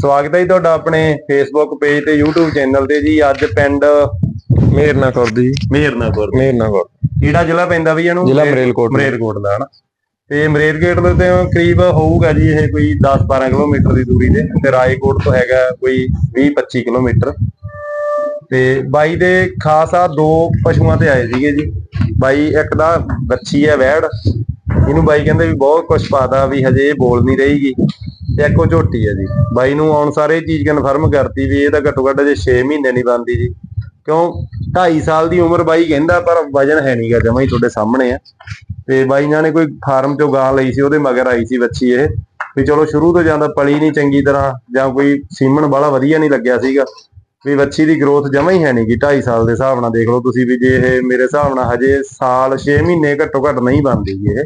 ਸਵਾਗਤ ਹੈ ਜੀ ਤੁਹਾਡਾ ਆਪਣੇ ਫੇਸਬੁੱਕ ਪੇਜ ਤੇ YouTube ਚੈਨਲ ਤੇ ਜੀ। ਅੱਜ ਪਿੰਡ ਮੇਰਨਾ ਕਰਦੀ ਜੀ ਮੇਰਨਾਪੁਰ ਕਿਹੜਾ ਜ਼ਿਲ੍ਹਾ ਪੈਂਦਾ ਵੀ ਇਹਨੂੰ? ਜ਼ਿਲ੍ਹਾ ਮਰੇਲਕੋਟ। ਮਰੇਲਕੋਟ ਦਾ ਹਨਾ? ਤੇ ਮਰੇਲਗੇਟ ਦੇ ਤੇ ਕਰੀਬ ਹੋਊਗਾ ਜੀ ਇਹ ਕੋਈ 10-12 ਕਿਲੋਮੀਟਰ ਦੀ ਦੂਰੀ ਤੇ। ਤੇ ਰਾਏਕੋਟ ਤੋਂ ਹੈਗਾ ਕੋਈ 20-25 ਕਿਲੋਮੀਟਰ। ਤੇ ਬਾਈ ਦੇ ਖਾਸ ਦੋ ਪਸ਼ੂਆਂ ਤੇ ਆਏ ਸੀਗੇ ਜੀ। ਬਾਈ ਇੱਕ ਦਾ ਬੱਚੀ ਹੈ ਵੈੜ। ਇਹਨੂੰ ਬਾਈ ਕਹਿੰਦੇ ਵੀ ਬਹੁਤ ਕੁਝ ਪਾਦਾ ਵੀ ਹਜੇ ਬੋਲ ਨਹੀਂ ਰਹੀਗੀ ਤੇ ਇੱਕੋ ਝੋਟੀ ਹੈ ਜੀ। ਬਾਈ ਨੂੰ ਆਉਣ ਸਾਰੇ ਇਹ ਚੀਜ਼ ਕਨਫਰਮ ਕਰਤੀ ਵੀ ਇਹ ਤਾਂ ਘੱਟੋ ਘੱਟ ਜੇ 6 ਮਹੀਨੇ ਨਹੀਂ ਬੰਦੀ ਜੀ। ਕਿਉਂ? 2.5 ਸਾਲ ਦੀ ਉਮਰ ਬਾਈ ਕਹਿੰਦਾ, ਪਰ ਵਜਨ ਹੈ ਨਹੀਂਗਾ ਜਮਾ ਹੀ ਤੁਹਾਡੇ ਸਾਹਮਣੇ ਆ। ਤੇ ਬਾਈ ਇਹਨਾਂ ਨੇ ਕੋਈ ਫਾਰਮ ਚੋਂ ਗਾਂ ਲਈ ਸੀ, ਉਹਦੇ ਮਗਰ ਆਈ ਸੀ ਬੱਚੀ ਇਹ। ਵੀ ਚਲੋ ਸ਼ੁਰੂ ਤੋਂ ਜਾਂਦਾ ਪਲੀ ਨਹੀਂ ਚੰਗੀ ਤਰ੍ਹਾਂ, ਜਾਂ ਕੋਈ ਸੀਮਨ ਵਾਲਾ ਵਧੀਆ ਨਹੀਂ ਲੱਗਿਆ ਸੀਗਾ। ਵੀ ਬੱਚੀ ਦੀ ਗਰੋਥ ਜਮਾ ਹੀ ਹੈ ਨਹੀਂਗੀ 2.5 ਸਾਲ ਦੇ ਹਿਸਾਬ ਨਾਲ ਦੇਖ ਲਓ ਤੁਸੀਂ ਵੀ ਜੇ ਇਹ ਮੇਰੇ ਹਿਸਾਬ ਨਾਲ ਹਜੇ ਸਾਲ 6 ਮਹੀਨੇ ਘੱਟੋ ਘੱਟ ਨਹੀਂ ਬਣਦੀ ਇਹ।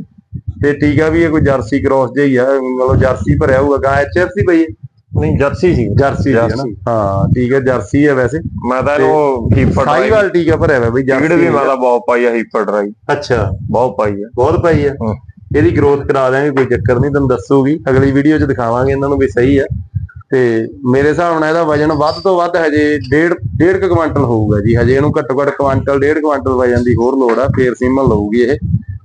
ਤੇ ਟੀਕਾ ਵੀ ਇਹ ਕੋਈ ਜਰਸੀ ਕ੍ਰੋਸ ਜਿਹਾ ਹੀ ਆ ਮਤਲਬ ਜਰਸੀ ਭਰਿਆ ਹੋਊਗਾ ਗਾਂ ਐਚਐਫਸੀ ਪਈ ਹੈ? ਨਹੀਂ ਜਰਸੀ ਸੀ। ਜਰਸੀ ਸੀ ਹਨਾ। ਹਾਂ ਠੀਕ ਹੈ ਜਰਸੀ ਹੈ ਵੈਸੇ। ਮੈਂ ਤਾਂ ਇਹਨੂੰ ਹੀਪਰ ਡਰਾਈ ਸਾਈਵਾਲ ਟੀਕਾ ਭਰਿਆ ਹੋਇਆ ਬਈ ਜਰਸੀ ਵੀ ਮੈਂ ਤਾਂ ਬਹੁਤ ਪਾਈ ਆ ਹੀਪਰ ਡਰਾਈ। ਅੱਛਾ। ਬਹੁਤ ਪਾਈ ਆ। ਬਹੁਤ ਪਈ ਹਾਂ। ਇਹਦੀ ਗਰੋਥ ਕਰਾ ਦਿਆਂਗੇ ਕੋਈ ਚੱਕਰ ਨਹੀਂ ਤੁਹਾਨੂੰ ਦੱਸੂਗੀ। ਅਗਲੀ ਵੀਡੀਓ 'ਚ ਦਿਖਾਵਾਂਗੇ ਇਹਨਾਂ ਨੂੰ ਵੀ ਸਹੀ ਹੈ ਤੇ ਮੇਰੇ ਹਿਸਾਬ ਨਾਲ ਇਹਦਾ ਵਜਨ ਵੱਧ ਤੋਂ ਵੱਧ ਹਜੇ ਡੇਢ ਡੇਢ ਕੁ ਕੁਆਂਟਲ ਹੋਊਗਾ ਜੀ। ਹਜੇ ਇਹਨੂੰ ਘੱਟੋ ਘੱਟ ਕੁਆਂਟਲ ਡੇਢ ਕੁਆਂਟਲ ਵਜਨ ਦੀ ਹੋਰ ਲੋੜ ਆ ਫੇਰ ਸੀਮਨ ਲਊਗੀ ਇਹ।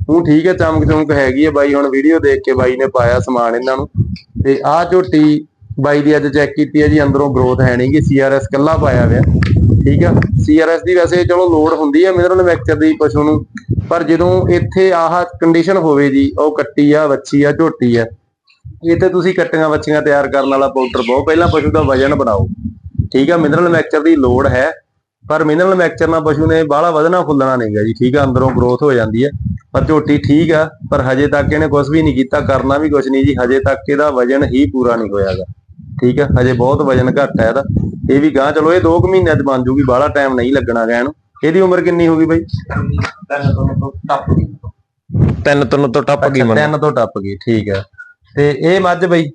ਹੁਣ ਠੀਕ ਹੈ, ਚਮਕ ਚਮਕ ਹੈਗੀ ਹੈ ਬਾਈ। ਹੁਣ ਵੀਡੀਓ ਦੇਖ ਕੇ ਬਾਈ ਨੇ ਪਾਇਆ ਸਮਾਨ ਇਹਨਾਂ ਨੂੰ। ਤੇ ਆਹ ਝੋਟੀ ਬਾਈ ਦੀ ਅੱਜ ਚੈੱਕ ਕੀਤੀ ਹੈ ਜੀ, ਅੰਦਰੋਂ ਗਰੋਥ ਹੈ ਨਹੀਂਗੀ ਸੀਆਰਐਸ ਕੱਲਾ ਪਾਇਆ ਹੋਇਆ। ਠੀਕ ਆ? ਸੀਆਰਐਸ ਦੀ ਵੈਸੇ ਚਲੋ ਲੋਡ ਹੁੰਦੀ ਹੈ ਮਿਨਰਲ ਮੈਕਚਰ ਦੀ ਪਸ਼ੂ ਨੂੰ। ਪਰ ਜਦੋਂ ਇੱਥੇ ਆਹ ਕੰਡੀਸ਼ਨ ਹੋਵੇ ਜੀ, ਉਹ ਕੱਟੀ ਆ, ਵੱਛੀ ਆ, ਝੋਟੀ ਆ। ਇਹ ਤੇ ਤੁਸੀਂ ਕੱਟੀਆਂ ਵੱਛੀਆਂ ਤਿਆਰ ਕਰਨ ਵਾਲਾ ਪਾਊਡਰ ਬਹੁਤ। ਪਹਿਲਾਂ ਪਸ਼ੂ ਦਾ ਵਜਨ ਬਣਾਓ। ਠੀਕ ਆ? ਮਿਨਰਲ ਮੈਕਚਰ ਦੀ ਲੋੜ ਹੈ। ਪਰ ਮਿਨਰਲ ਮਿਕਸਚਰ ਨਾਲ ਪਸ਼ੂ ਨੇ ਬਾਹਲਾ ਵਧਣਾ ਫੁੱਲਣਾ ਨਹੀਂਗਾ ਜੀ ਠੀਕ ਆ ਅੰਦਰੋਂ ਗਰੋਥ ਹੋ ਜਾਂਦੀ ਹੈ ਪਰ ਝੋਟੀ ਠੀਕ ਆ ਪਰ ਹਜੇ ਤੱਕ ਇਹਨੇ ਕੁਝ ਵੀ ਨਹੀਂ ਕੀਤਾ ਕਰਨਾ ਵੀ ਕੁਝ ਨਹੀਂ ਜੀ ਹਜੇ ਤੱਕ ਇਹਦਾ ਵਜਨ ਹੀ ਪੂਰਾ ਨਹੀਂ ਹੋਇਆਗਾ ਠੀਕ ਆ ਹਜੇ ਬਹੁਤ ਵਜਨ ਘੱਟ ਹੈ ਇਹਦਾ। ਇਹ ਵੀ ਗਾਂ ਚਲੋ ਇਹ 2 ਮਹੀਨਿਆਂ ਚ ਬਣ ਜੂਗੀ ਬਾਹਲਾ ਟਾਈਮ ਨਹੀਂ ਲੱਗਣਾ ਗਾ ਇਹਨੂੰ। ਇਹਦੀ ਉਮਰ ਕਿੰਨੀ ਹੋਗੀ ਬਾਈ? ਤਿੰਨ ਤਿੰਨ ਤੋਂ ਟੱਪ ਗਈ ਮਨ। ਤਿੰਨ ਤੋਂ ਟੱਪ ਗਈ ਠੀਕ ਹੈ ਤੇ ਇਹ ਮੱਝ ਬਈ?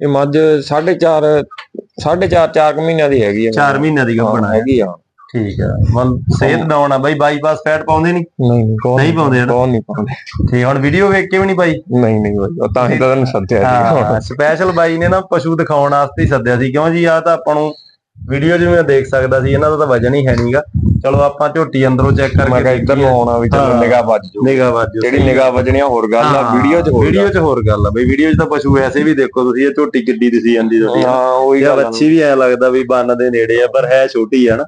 ਇਹ ਮੱਝ 4.5 4.5 4 ਕੁ ਮਹੀਨਿਆਂ ਦੀ ਹੈਗੀ ਆ 4 ਮਹੀਨਿਆਂ ਦੀ ਗੱਭਣ ਹੈਗੀ ਆ। ਠੀਕ ਹੈ ਮਨ ਸਿਹਤ ਡਾਊਨ ਆ ਬਾਈ। ਬਾਈਪਾਸ ਫੈਟ ਪਾਉਂਦੇ ਨਹੀਂ ਨਹੀਂ ਕੌਣ ਨਹੀਂ ਪਾਉਂਦੇ। ਕੌਣ ਨਹੀਂ ਪਾਉਂਦੇ ਠੀਕ ਹੁਣ ਵੀਡੀਓ ਵੇਖ ਕੇ ਵੀ ਨਹੀਂ ਬਾਈ? ਨਹੀਂ ਨਹੀਂ ਬਾਈ ਤਾਂ ਹੀ ਤਾਂ ਸੱਦਿਆ ਸੀ। ਸਪੈਸ਼ਲ ਬਾਈ ਨੇ ਨਾ ਪਸ਼ੂ ਦਿਖਾਉਣ ਵਾਸਤੇ ਹੀ ਸੱਦਿਆ ਸੀ। ਕਿਉਂ ਜੀ? ਆ ਤਾਂ ਆਪਾਂ ਨੂੰ ਵੀਡੀਓ ਜਿਵੇਂ ਦੇਖ ਸਕਦਾ ਸੀ ਇਹਨਾਂ ਦਾ ਤਾਂ ਵਜਨ ਹੀ ਹੈ ਨਹੀਂਗਾ ਚਲੋ ਆਪਾਂ ਝੋਟੀ ਅੰਦਰੋਂ ਚੈੱਕ ਮੈਂ ਕਰਕੇ ਕਿਹਾ ਇੱਧਰ ਨੂੰ ਆਉਣਾ ਵੀ ਚਲੋ। ਨਿਗਾਹ ਵੱਜ ਜੂ ਨਿਗਾਹ ਵਾਜੋ ਜਿਹੜੀ ਨਿਗਾਹ ਵੱਜਣੀ ਆ ਹੋਰ ਗੱਲ ਆ ਵੀਡੀਓ 'ਚ ਹੋਰ ਵੀਡੀਓ 'ਚ ਹੋਰ ਗੱਲ ਆ। ਬਈ ਵੀਡੀਓ 'ਚ ਤਾਂ ਪਸ਼ੂ ਵੈਸੇ ਵੀ ਦੇਖੋ ਤੁਸੀਂ ਇਹ ਝੋਟੀ ਕਿੱਡੀ ਦਿਸੀ ਜਾਂਦੀ। ਤੁਸੀਂ। ਹਾਂ ਉਹੀ ਗੱਲ ਆ। ਬੱਚੀ ਵੀ ਐ ਲੱਗਦਾ ਵੀ ਬੰਨ ਦੇ ਨੇੜੇ ਆ ਪਰ ਹੈ ਛੋਟੀ ਆ ਨਾ।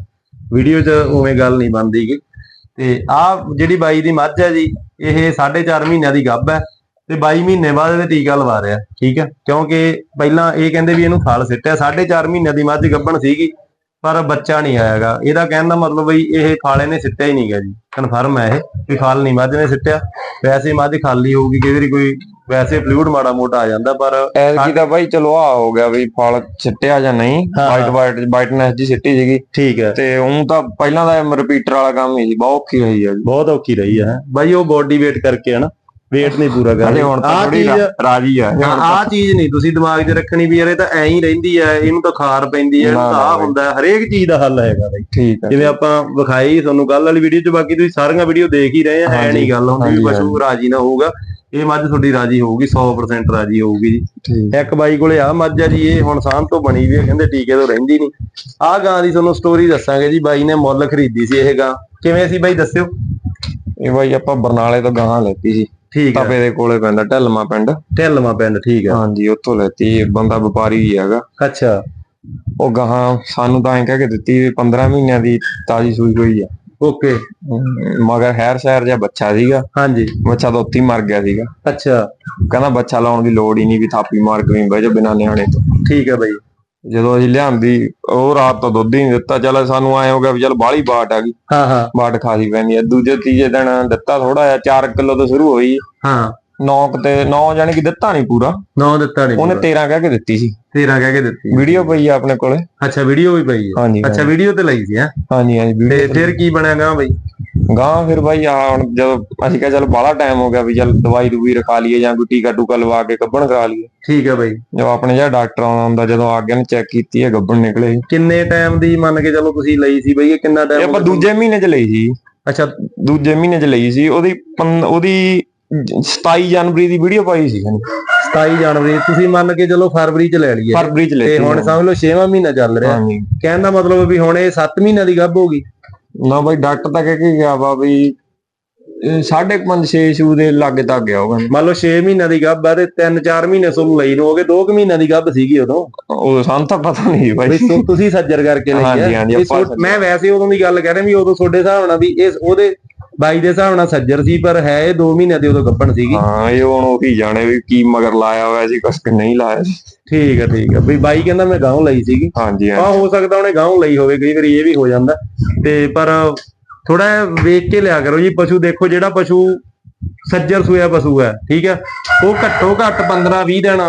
ਵੀਡੀਓ 'ਚ ਉਵੇਂ ਗੱਲ ਨਹੀਂ ਬਣਦੀਗੀ ਤੇ ਆਹ ਜਿਹੜੀ ਬਾਈ ਦੀ ਮੱਝ ਹੈ ਜੀ ਇਹ 4.5 ਮਹੀਨਿਆਂ ਦੀ ਗੱਭ ਹੈ ਤੇ 22 ਮਹੀਨੇ ਬਾਅਦ ਇਹਦੇ ਟੀਕਾ ਲਵਾ ਰਿਹਾ ਠੀਕ ਹੈ? ਕਿਉਂਕਿ ਪਹਿਲਾਂ ਇਹ ਕਹਿੰਦੇ ਵੀ ਇਹਨੂੰ ਫਲ ਸਿੱਟਿਆ 4.5 ਮਹੀਨਿਆਂ ਦੀ ਮੱਝ ਗੱਭਣ ਸੀਗੀ ਪਰ ਬੱਚਾ ਨਹੀਂ ਆਇਆਗਾ। ਇਹਦਾ ਕਹਿਣ ਦਾ ਮਤਲਬ ਬਈ ਇਹ ਫਾਲੇ ਨੇ ਸਿੱਟਿਆ ਹੀ ਨਹੀਂਗਾ ਜੀ ਕਨਫਰਮ ਹੈ ਇਹ ਵੀ ਫਲ ਨਹੀਂ ਮੱਝ ਨੇ ਸਿੱਟਿਆ। ਵੈਸੇ ਮੱਝ ਖਾਲੀ ਹੋਊਗੀ ਕਈ ਵਾਰੀ ਕੋਈ ਵੈਸੇ ਫਲੂਇਡ ਮਾੜਾ ਮੋਟਾ ਆ ਜਾਂਦਾ ਪਰ ਐਤਕੀ ਤਾਂ ਬਾਈ ਚਲੋ ਆ ਹੋ ਗਿਆ ਵੀ ਫਲ ਛਿੱਟਿਆ ਜਾਂ ਨਹੀਂ ਹਾਂ। ਵਾਈਟ ਵਾਈਟ ਵਾਈਟਨੈਸ ਦੀ ਸਿੱਟੀ ਸੀਗੀ। ਠੀਕ ਹੈ। ਤੇ ਉਹ ਤਾਂ ਪਹਿਲਾਂ ਦਾ ਰਿਪੀਟਰ ਵਾਲਾ ਕੰਮ ਹੀ ਸੀ ਬਹੁਤ ਔਖੀ ਆ ਜੀ। ਬਹੁਤ ਔਖੀ ਰਹੀ ਹੈ। ਬਾਈ ਉਹ ਬੋਡੀ weight ਕਰਕੇ ਹਨਾ? Weight ਨਹੀਂ ਪੂਰਾ ਕਰ ਹਲੇ ਹੁਣ ਤਾਂ ਥੋੜੀ ਰਾਜੀ ਆ ਆਹ ਚੀਜ਼ ਨਹੀਂ ਤੁਸੀਂ ਦਿਮਾਗ 'ਚ ਰੱਖਣੀ ਵੀ ਯਾਰ ਇਹ ਤਾਂ ਐਂ ਹੀ ਰਹਿੰਦੀ ਐ ਇਹਨੂੰ ਤਾਂ ਖਾਰ ਪੈਂਦੀ ਐ ਇਹਨੂੰ ਤਾਂ। ਹੁੰਦਾ ਹਰੇਕ ਚੀਜ਼ ਦਾ ਹੱਲ ਹੈਗਾ ਬਾਈ। ਠੀਕ ਹੈ ਜਿਵੇਂ ਆਪਾਂ ਵਿਖਾਈ ਤੁਹਾਨੂੰ ਕੱਲ ਵਾਲੀ ਵੀਡੀਓ 'ਚ ਬਾਕੀ ਤੁਸੀਂ ਸਾਰੀਆਂ ਵੀਡੀਓ ਦੇਖ ਹੀ ਰਹੇ ਆ ਹੈ ਨਹੀਂ ਗੱਲ ਹੁੰਦੀ ਵੀ ਪਸ਼ੂ ਰਾਜੀ ਨਾ ਹੋਊਗਾ ਇਹ ਮੱਝ ਤੁਹਾਡੀ ਰਾਜੀ ਹੋਊਗੀ 100% ਰਾਜੀ ਹੋਊਗੀ ਜੀ। ਇੱਕ ਬਾਈ ਕੋਲੇ ਆ ਮੱਝ ਆ ਜੀ ਇਹ ਹੁਣ ਸਾਂਭ ਤੋਂ ਬਣੀ ਵੀ ਹੈ ਕਹਿੰਦੇ ਟੀਕੇ ਤੋਂ ਰਹਿੰਦੀ ਨਹੀਂ ਆਹ ਗਾਂ ਦੀ ਤੁਹਾਨੂੰ ਸਟੋਰੀ ਦੱਸਾਂਗੇ ਜੀ ਬਾਈ ਨੇ ਮੁੱਲ ਖਰੀਦੀ ਸੀ ਇਹ ਗਾਂ। ਕਿਵੇਂ ਸੀ ਬਾਈ ਦੱਸਿਓ? ਇਹ ਬਾਈ ਆਪਾਂ ਬਰਨਾਲੇ ਤੋਂ ਗਾਂ ਲੈਤੀ ਸੀ। ਠੀਕ ਹੈ। ਤਪੇ ਦੇ ਕੋਲੇ ਪੈਂਦਾ ਢਲਮਾ ਪਿੰਡ। ਢਿੱਲਵਾਂ ਪਿੰਡ ਠੀਕ ਹੈ। ਹਾਂਜੀ ਉੱਥੋਂ ਲੈਤੀ ਬੰਦਾ ਵਪਾਰੀ ਹੀ ਹੈਗਾ। ਅੱਛਾ। ਉਹ ਗਾਂ ਸਾਨੂੰ ਤਾਂ ਐਂ ਕਹਿ ਕੇ ਦਿੱਤੀ ਵੀ 15 ਮਹੀਨਿਆਂ ਦੀ ਤਾਜੀ ਸੂਈ ਹੋਈ ਆ। ਓਕੇ। ਮਗਰ ਹੈਰ ਸ਼ਹਿਰ ਜਿਹਾ ਬੱਚਾ ਸੀਗਾ। ਹਾਂਜੀ। ਬੱਚਾ ਤਾਂ ਹੀ ਮਰ ਗਿਆ ਸੀਗਾ। ਅੱਛਾ। ਕਹਿੰਦਾ ਬੱਚਾ ਲਾਉਣ ਦੀ ਲੋੜ ਹੀ ਨਹੀਂ ਵੀ ਥਾਪੀ ਮਾਰ ਕੇ ਵੀ ਬਹਿ ਜਾ ਬਿਨਾਂ ਨਿਆਣੇ ਤੋਂ। ਠੀਕ ਹੈ ਬਾਈ। ਜਦੋਂ ਅਸੀਂ ਲਿਆਂਦੀ ਉਹ ਰਾਤ ਤੋਂ ਦੁੱਧ ਹੀ ਨਹੀਂ ਦਿੱਤਾ। ਚੱਲ ਸਾਨੂੰ ਐ ਹੋ ਗਿਆ ਵੀ ਚੱਲ ਬਾਹਲੀ ਬਾਟ ਆ ਗਈ। ਹਾਂ ਹਾਂ। ਬਾਟ ਖਾਸੀ ਪੈਂਦੀ ਆ। ਦੂਜੇ ਤੀਜੇ ਦਿਨ ਦਿੱਤਾ ਥੋੜਾ ਜਿਹਾ 4 ਕਿਲੋ ਤੋਂ ਸ਼ੁਰੂ ਹੋਈ। ਹਾਂ। 9 ਤੇ 9 ਜਾਨੀ ਕਿ ਦਿੱਤਾ ਨਹੀਂ ਪੂਰਾ। ਨੌ ਦਿੱਤਾ ਨਹੀਂ ਉਹਨੇ 13 ਕਹਿ ਕੇ ਦਿੱਤੀ ਸੀ। 13 ਕਹਿ ਕੇ ਦਿੱਤੀ। ਵੀਡੀਓ ਪਈ ਆ ਆਪਣੇ ਕੋਲੇ। ਅੱਛਾ ਵੀਡੀਓ ਵੀ ਪਈ ਹੈ ਹਾਂਜੀ ਅੱਛਾ ਵੀਡੀਓ ਤੇ ਲਈ ਸੀ ਹੈ? ਹਾਂਜੀ ਹਾਂਜੀ ਤੇ ਫਿਰ ਕੀ ਬਣਿਆ ਗਾ ਬਈ? ਗਾਂ ਫਿਰ ਬਾਈ ਆ ਹੁਣ ਜਦੋਂ ਅਸੀਂ ਕਿਹਾ ਚੱਲ ਬਾਹਲਾ ਟਾਈਮ ਹੋ ਗਿਆ ਵੀ ਚੱਲ ਦਵਾਈ ਦੂਈ ਰਖਾ ਲਈਏ ਜਾਂ ਕੋਈ ਟੀਕਾ ਟੂਕਾ ਲਵਾ ਕੇ ਗੱਭਣ ਕਰਾ ਲਈਏ। ਠੀਕ ਹੈ ਬਈ। ਜਦੋਂ ਆਪਣੇ ਜਿਹੜਾ ਡਾਕਟਰ ਆਉਂਦਾ ਹੁੰਦਾ ਜਦੋਂ ਆ ਗਿਆ ਨੇ ਚੈੱਕ ਕੀਤੀ ਹੈ ਗੱਭਣ ਨਿਕਲੇ ਕਿੰਨੇ ਟਾਈਮ ਦੀ ਮੰਨ ਕੇ ਚਲੋ ਤੁਸੀਂ ਲਈ ਸੀ ਬਈ ਇਹ ਕਿੰਨਾ ਇਹ ਟਾਈਮ ਆਪਾਂ ਦੂਜੇ ਮਹੀਨੇ ਚ ਲਈ ਸੀ। ਅੱਛਾ। ਦੂਜੇ ਮਹੀਨੇ ਚ ਲਈ ਸੀ। ਉਹਦੀ ਉਹਦੀ 27 ਜਨਵਰੀ ਦੀ ਵੀਡੀਓ ਪਾਈ ਸੀ ਇਹਨੇ 27 ਜਨਵਰੀ ਤੁਸੀਂ ਮੰਨ ਕੇ ਚਲੋ ਫਰਵਰੀ ਚ ਲੈ ਲਈਏ। ਫਰਵਰੀ ਚ ਤੇ ਲੈਤੀ ਹੁਣ ਸਮਝ ਲਓ 6ਵਾਂ ਮਹੀਨਾ ਚੱਲ ਰਿਹਾ। ਹਾਂਜੀ। ਕਹਿਣ ਦਾ ਮਤਲਬ ਵੀ ਹੁਣ ਇਹ 7 ਮਹੀਨਿਆਂ ਦੀ ਗੱਭ ਹੋਗੀ ਨਾ ਬਾਈ ਡਾਕਟਰ ਤਾਂ ਕਹਿ ਕੇ ਗਿਆ ਵਾ ਵੀ ਇਹ ਸਾਢੇ ਕੁ ਪੰਜ 6 ਸ਼ੂ ਦੇ ਲਾਗੇ ਤੱਕ ਗਿਆ ਉਹ ਕਹਿੰਦਾ ਮੰਨ ਲਓ 6 ਮਹੀਨਿਆਂ ਦੀ ਗੱਭ ਆ ਤੇ 3-4 ਮਹੀਨੇ ਤੁਹਾਨੂੰ ਲਈ ਨੂੰ ਹੋ ਗਏ 2 ਮਹੀਨਿਆਂ ਦੀ ਗੱਭ ਸੀਗੀ ਉਦੋਂ। ਉਹ ਸਾਨੂੰ ਤਾਂ ਪਤਾ ਨਹੀਂ ਬਾਈ। ਤੁ- ਤੁਸੀਂ ਸੱਜਰ ਕਰਕੇ ਲਈ ਹਾਂਜੀ, ਹੈ ਹਾਂਜੀ, ਇਹ ਆਪਾਂ ਸੋ- ਮੈਂ ਵੈਸੇ ਉਦੋਂ ਦੀ ਗੱਲ ਕਰ ਰਿਹਾ ਵੀ ਉਦੋਂ ਤੁਹਾਡੇ ਹਿਸਾਬ ਨਾਲ ਵੀ ਇਸ ਉਹਦੇ ਬਾਈ ਦੇ ਹਿਸਾਬ ਨਾਲ ਸੱਜਰ ਸੀ ਪਰ ਹੈ ਇਹ 2 ਮਹੀਨਿਆਂ ਦੀ ਉਦੋਂ ਗੱਭਣ ਸੀਗੀ। ਹਾਂ ਇਹ ਹੁਣ ਉਹੀ ਜਾਣੇ ਵੀ ਕੀ ਮਗਰ ਲਾਇਆ ਹੋਇਆ ਸੀ ਕੁਛ ਕਿ ਨਹੀਂ ਲਾਇਆ ਸੀ। ਠੀਕ ਹੈ ਠੀਕ ਹੈ ਵੀ ਬਾਈ ਕਹਿੰਦਾ ਮੈਂ ਗਾਉਂ ਲਈ ਸੀਗੀ। ਹਾਂਜੀ ਹਾਂ ਹੋ ਸਕਦਾ ਉਹਨੇ ਗਾਉਂ ਲਈ ਹੋਵੇ ਕਈ ਵਾਰੀ ਇਹ ਵੀ ਹੋ ਜਾਂਦਾ। ਤੇ ਪਰ ਥੋੜਾ ਵੇਖ ਕੇ ਲਿਆ ਕਰੋ ਜੀ ਪਸ਼ੂ ਦੇਖੋ ਜਿਹੜਾ ਪਸ਼ੂ ਸੱਜਰ ਸੂਆ ਪਸ਼ੂ ਹੈ ਠੀਕ ਹੈ ਉਹ ਘੱਟੋ ਘੱਟ 15 20 ਦਿਨ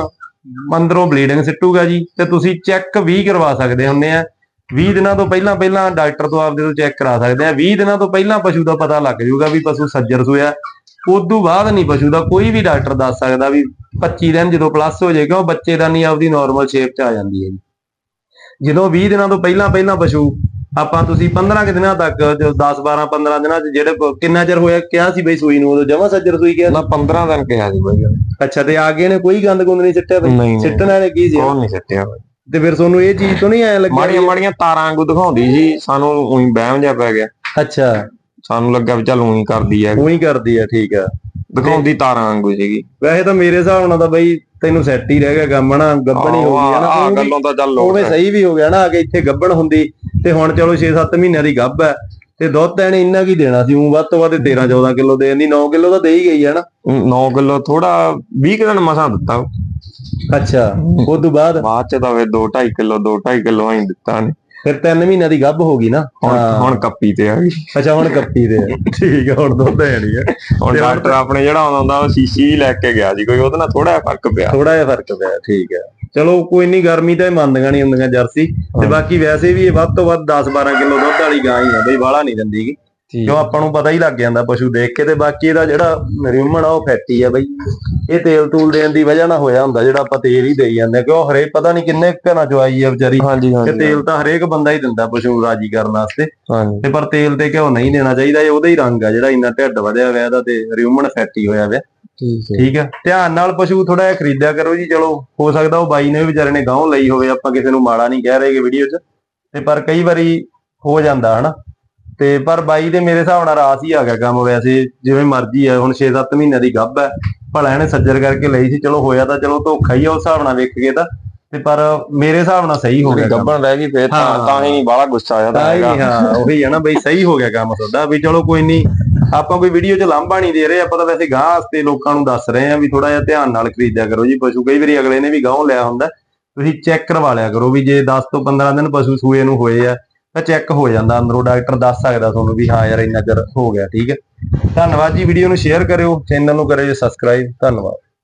ਅੰਦਰੋਂ ਬਲੀਡਿੰਗ ਸਿੱਟੂਗਾ ਜੀ ਤੇ ਤੁਸੀਂ ਚੈੱਕ ਵੀ ਕਰਵਾ ਸਕਦੇ ਹੁੰਦੇ ਆ। 20 ਦਿਨਾਂ ਤੋਂ ਪਹਿਲਾਂ ਪਹਿਲਾਂ ਡਾਕਟਰ ਤੋਂ ਆਪਦੇ ਤੋਂ ਚੈੱਕ ਕਰਾ ਸਕਦੇ ਆ। 20 ਦਿਨਾਂ ਤੋਂ ਪਹਿਲਾਂ ਪਸ਼ੂ ਦਾ ਪਤਾ ਲੱਗ ਜਾਊਗਾ ਵੀ ਪਸ਼ੂ ਸੱਜਰ ਸੂਆ ਉਦੋਂ ਬਾਅਦ ਨਹੀਂ ਪਸ਼ੂ ਦਾ ਕੋਈ ਵੀ ਡਾਕਟਰ ਦੱਸ ਸਕਦਾ ਵੀ 25 ਦਿਨ ਜਦੋਂ ਪਲੱਸ ਹੋ ਜਾਏਗਾ ਉਹ ਬੱਚੇ ਦਾ ਨਹੀਂ ਆਪਦੀ ਨਾਰਮਲ ਸ਼ੇਪ 'ਚ ਆ ਜਾਂਦੀ ਹੈ ਜੀ ਜਦੋਂ 20 ਦਿਨਾਂ ਤੋਂ ਪਹਿਲਾਂ ਪਹਿਲਾਂ ਪਸ਼ੂ ਆਪਾਂ ਤੁਸੀਂ 15 ਕਿ ਦਿਨਾਂ ਤੱਕ ਜੋ 10 12 15 ਦਿਨਾਂ ਚ ਜਿਹੜੇ ਕਿੰਨਾ ਚਿਰ ਹੋਇਆ ਕਿਹਾ ਸੀ ਬਈ ਸੂਈ ਨੂੰ ਉਦੋਂ ਜਮਾ ਸੱਜਰ ਸੂਈ ਕਿਹਾ ਨਾ 15 ਦਿਨ ਕਿਹਾ ਸੀ ਬਾਈ। ਅੱਛਾ ਤੇ ਆਗੇ ਨੇ ਕੋਈ ਗੰਦ ਗੁੰਦ ਨਹੀਂ ਸਿੱਟਿਆ ਬਈ ਸਿੱਟਣ ਵਾਲੇ ਕੀ ਸੀ? ਕੌਣ ਨਹੀਂ ਸੱਟਿਆ। ਬਾਈ। ਤੇ ਫਿਰ ਤੁਹਾਨੂੰ ਇਹ ਚੀਜ਼ ਤੋਂ ਨਹੀਂ ਐ ਲੱਗਿਆ ਮਾੜੀਆਂ ਮਾੜੀਆਂ ਤਾਰਾਂ ਵਾਂਗੂ ਦਿਖਾਉਂਦੀ ਸੀ ਸਾਨੂੰ ਉਹੀ ਵਹਿਮ ਜਿਹਾ ਪੈ ਗਿਆ। ਅੱਛਾ। ਸਾਨੂੰ ਲੱਗਾ ਵੀ ਚੱਲ ਉਹੀ ਕਰਦੀ ਹੈ ਉਹੀ ਕਰਦੀ ਆ ਠੀਕ ਆ। ਦਿਖਾਉਂਦੀ ਤਾਰਾਂ ਵਾਂਗੂ ਸੀਗੀ। ਵੈਸੇ ਤਾਂ ਮੇਰੇ ਹਿਸਾਬ ਨਾਲ ਤਾਂ ਬਈ ਤੈਨੂੰ ਸੈੱਟ ਹੀ ਰਹਿ ਗਿਆ ਕੰਮ ਨਾ ਗੱਬਣ ਹੀ ਹੋ ਗਈ ਹੈ ਨਾ। ਆ ਗੱਲੋਂ ਤਾਂ ਚੱਲ ਹੈ। ਸਹੀ ਵੀ ਹੋ ਗਿਆ ਨਾ ਆ ਕੇ ਇੱਥੇ ਗੱਬਣ ਹੁੰਦੀ ਤੇ ਹੁਣ ਚਲੋ 6-7 ਮਹੀਨਿਆਂ ਦੀ ਗੱਭ ਹੈ ਤੇ ਦੁੱਧ ਇਹਨੇ ਇੰਨਾ ਕੀ ਦੇਣਾ ਸੀ? ਉਹ ਵੱਧ ਤੋਂ ਵੱਧ 13-14 ਕਿਲੋ ਦੇ ਦਿੰਦੀ 9 ਕਿਲੋ ਤਾਂ ਦੇ ਹੀ ਗਈ ਹੈ ਨਾ। 9 ਕਿਲੋ ਥੋੜਾ 20 ਕੁ ਦਿਨ ਮਸਾਂ ਦਿੱਤਾ। ਅੱਛਾ ਉਸ ਤੋਂ ਬਾਅਦ? ਬਾਅਦ ਚ ਤਾਂ ਵੇ 2 2.5 ਕਿਲੋ 2 2.5 ਕਿਲੋ ਹੀ ਦਿੱਤਾ ਨੇ ਫਿਰ 3 ਮਹੀਨਿਆਂ ਦੀ ਗੱਭ ਹੋ ਗਈ ਨਾ? ਹੁਣ ਹਾਂ। ਹੁਣ ਕੱਪੀ ਤੇ ਆ ਗਈ। ਅੱਛਾ ਹੁਣ ਕੱਪੀ ਦੇ ਆ। ਠੀਕ ਆ ਹੁਣ ਦੁੱਧ ਹੈ ਨਹੀਂ ਹੈ ਹੁਣ ਤੇ ਡਾਕਟਰ ਆਪਣੇ ਜਿਹੜਾ ਆਉਂਦਾ ਹੁੰਦਾ ਉਹ ਸ਼ੀਸ਼ੀ ਹੀ ਲੈ ਕੇ ਗਿਆ ਸੀ। ਕੋਈ ਉਹਦੇ ਨਾਲ ਥੋੜਾ ਜਿਹਾ ਫ਼ਰਕ ਪਿਆ। ਥੋੜਾ ਜਿਹਾ ਫ਼ਰਕ ਪਿਆ ਠੀਕ ਹੈ ਚਲੋ ਕੋਈ ਨਹੀਂ ਗਰਮੀ ਤਾਂ ਇਹ ਮੰਨਦੀਆਂ ਨਹੀਂ ਹੁੰਦੀਆਂ ਜਰਸੀ। ਤੇ ਹਾਂ। ਬਾਕੀ ਵੈਸੇ ਵੀ ਇਹ ਵੱਧ ਤੋਂ ਵੱਧ 10-12 ਕਿਲੋ ਦੁੱਧ ਵਾਲੀ ਗਾਂ ਹੀ ਆ ਬਈ ਬਾਹਲਾ ਨਹੀਂ ਦਿੰਦੀਗੀ ਕਿਉਂ ਆਪਾਂ ਨੂੰ ਪਤਾ ਹੀ ਲੱਗ ਜਾਂਦਾ ਪਸ਼ੂ ਦੇਖ ਕੇ ਤੇ ਬਾਕੀ ਇਹਦਾ ਜਿਹੜਾ ਰਿਊਮਨ ਆ ਉਹ ਫੈਟੀ ਆ ਬਈ। ਇਹ ਤੇਲ ਤੂਲ ਦੇਣ ਦੀ ਵਜ੍ਹਾ ਨਾਲ ਹੋਇਆ ਹੁੰਦਾ ਜਿਹੜਾ ਆਪਾਂ ਤੇਲ ਹੀ ਦੇਈ ਜਾਂਦੇ ਕਿਉਂ ਹਰੇਕ ਪਤਾ ਨਹੀਂ ਕਿੰਨੇ ਘਰਾਂ ਚੋਂ ਆਈ ਆ ਵਿਚਾਰੀ। ਹਾਂਜੀ ਤੇ ਤੇਲ ਤਾਂ ਹਰੇਕ ਬੰਦਾ ਹੀ ਦਿੰਦਾ ਪਸ਼ੂ ਰਾਜੀ ਕਰਨ ਵਾਸਤੇ। ਤੇ ਪਰ ਤੇਲ ਤੇ ਘਿਓ ਨਹੀਂ ਦੇਣਾ ਚਾਹੀਦਾ ਇਹ ਉਹਦਾ ਹੀ ਰੰਗ ਆ ਜਿਹੜਾ ਇੰਨਾ ਢਿੱਡ ਵਧਿਆ ਹੋਇਆ ਇਹਦਾ ਤੇ ਰਿਊਮਨ ਫੈਟੀ ਹੋਇਆ ਹੋਇਆ। ਠੀਕ ਹੈ। ਧਿਆਨ ਨਾਲ ਪਸ਼ੂ ਥੋੜਾ ਜਿਹਾ ਖਰੀਦਿਆ ਕਰੋ ਜੀ ਚਲੋ ਹੋ ਸਕਦਾ ਉਹ ਬਾਈ ਨੇ ਵੀ ਵਿਚਾਰੇ ਨੇ ਗਾਉਂ ਲਈ ਹੋਵੇ ਆਪਾਂ ਕਿਸੇ ਨੂੰ ਮਾੜਾ ਨਹੀਂ ਕਹਿ ਰਹੇਗੇ ਵੀਡੀਓ 'ਚ। ਤੇ ਪਰ ਕਈ ਵਾਰੀ ਹੋ ਜਾਂਦਾ ਹਨਾ। ਤੇ ਪਰ ਬਾਈ ਦੇ ਮੇਰੇ ਹਿਸਾਬ ਨਾਲ ਰਾਸ ਹੀ ਆ ਗਿਆ ਕੰਮ ਵੈਸੇ ਜਿਵੇਂ ਮਰਜ਼ੀ ਆ ਹੁਣ 6-7 ਮਹੀਨਿਆਂ ਦੀ ਗੱਭ ਹੈ ਭਲਾ ਇਹਨੇ ਸੱਜਰ ਕਰਕੇ ਲਈ ਸੀ ਚਲੋ ਹੋਇਆ ਤਾਂ ਚਲੋ ਧੋਖਾ ਹੀ ਆ ਉਸ ਹਿਸਾਬ ਨਾਲ ਵੇਖ ਕੇ ਤਾਂ। ਤੇ ਪਰ ਮੇਰੇ ਹਿਸਾਬ ਨਾਲ ਸਹੀ ਹੋ ਗਿਆ ਗੱਬਣ ਰਹਿ ਗਈ ਫੇਰ ਤਾਂ। ਤਾਂ ਹੀ ਨਹੀਂ ਬਾਹਲਾ ਗੁੱਸਾ ਆਇਆ ਤਾਂ ਹੈਗਾ। ਹਾਂ ਉਹੀ ਹੈ ਨਾ ਬਈ ਸਹੀ ਹੋ ਗਿਆ ਕੰਮ ਤੁਹਾਡਾ ਵੀ ਚਲੋ ਕੋਈ ਨਹੀਂ ਆਪਾਂ ਕੋਈ ਵੀਡੀਓ 'ਚ ਲਾਂਭਾ ਨਹੀਂ ਦੇ ਰਹੇ ਆਪਾਂ ਤਾਂ ਵੈਸੇ ਗਾਂ ਵਾਸਤੇ ਲੋਕਾਂ ਨੂੰ ਦੱਸ ਰਹੇ ਆ ਵੀ ਥੋੜਾ ਜਿਹਾ ਧਿਆਨ ਨਾਲ ਖਰੀਦਿਆ ਕਰੋ ਜੀ ਪਸ਼ੂ। ਕਈ ਵਾਰੀ ਅਗਲੇ ਨੇ ਵੀ ਗਾਂ ਲਿਆ ਹੁੰਦਾ ਤੁਸੀਂ ਚੈੱਕ ਕਰਵਾ ਲਿਆ ਕਰੋ ਵੀ ਜੇ 10 ਤੋਂ 15 ਦਿਨ ਪਸ਼ੂ ਸੂਏ ਨੂੰ ਹੋਏ ਆ ਤਾਂ ਚੈੱਕ ਹੋ ਜਾਂਦਾ, ਅੰਦਰੋਂ ਡਾਕਟਰ ਦੱਸ ਸਕਦਾ ਤੁਹਾਨੂੰ ਵੀ ਹਾਂ ਯਾਰ ਇੰਨਾ ਚਿਰ ਹੋ ਗਿਆ, ਠੀਕ ਹੈ। ਧੰਨਵਾਦ ਜੀ ਵੀਡੀਓ ਨੂੰ ਸ਼ੇਅਰ ਕਰਿਓ ਚੈਨਲ ਨੂੰ ਕਰਿਓ ਸਬਸਕ੍ਰਾਈਬ ਧੰਨਵਾਦ।